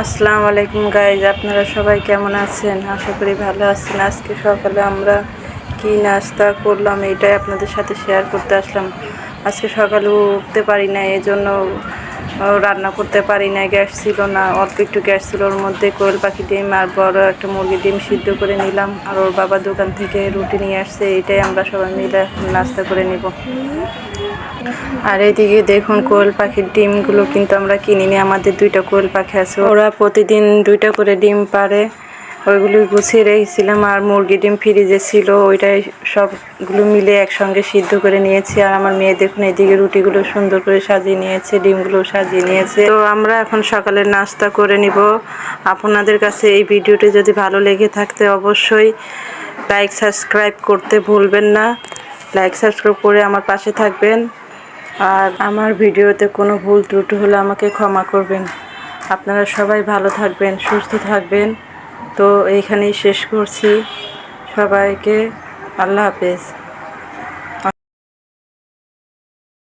আসসালামু আলাইকুম গাইজ আপনারা সবাই কেমন আছেন? আশা করি ভালো আছেন। আজকে সকালে আমরা কি নাস্তা করলাম এটাই আপনাদের সাথে শেয়ার করতে আসলাম। আজকে সকালে উঠতে পারি না এই জন্য আহ, রান্না করতে পারি না, গ্যাস ছিল না, অল্প একটু গ্যাস ছিল ওর মধ্যে, কোয়েল পাখি ডিম আর বড় একটা মুরগি ডিম সিদ্ধ করে নিলাম আর ওর বাবা দোকান থেকে রুটি নিয়ে আসছে, এটাই আমরা সবাই মিলে নাস্তা করে নিব। আর এইদিকে দেখুন কোয়েল পাখির ডিমগুলো কিন্তু আমরা কিনিনি, আমাদের দুইটা কোয়েল পাখি আছে, ওরা প্রতিদিন দুইটা করে ডিম পারে ওইগুলো গুছিয়ে রেখেছিলাম আর মুরগি ডিম ফ্রিজে ছিল, ওইটাই সবগুলো মিলে একসঙ্গে সিদ্ধ করে নিয়েছি। আর আমার মেয়ে দেখুন এদিকে রুটিগুলো সুন্দর করে সাজিয়ে নিয়েছে ডিমগুলো সাজিয়ে নিয়েছে। তো আমরা এখন সকালে নাস্তা করে নিব। আপনাদের কাছে এই ভিডিওটি যদি ভালো লেগে থাকতে অবশ্যই লাইক, সাবস্ক্রাইব করতে ভুলবেন না। লাইক, সাবস্ক্রাইব করে আমার পাশে থাকবেন। আর আমার ভিডিওতে কোনো ভুল ত্রুটি হলে আমাকে ক্ষমা করবেন। আপনারা সবাই ভালো থাকবেন, সুস্থ থাকবেন। তো এইখানেই শেষ করছি। সবাইকে আল্লাহ হাফেজ।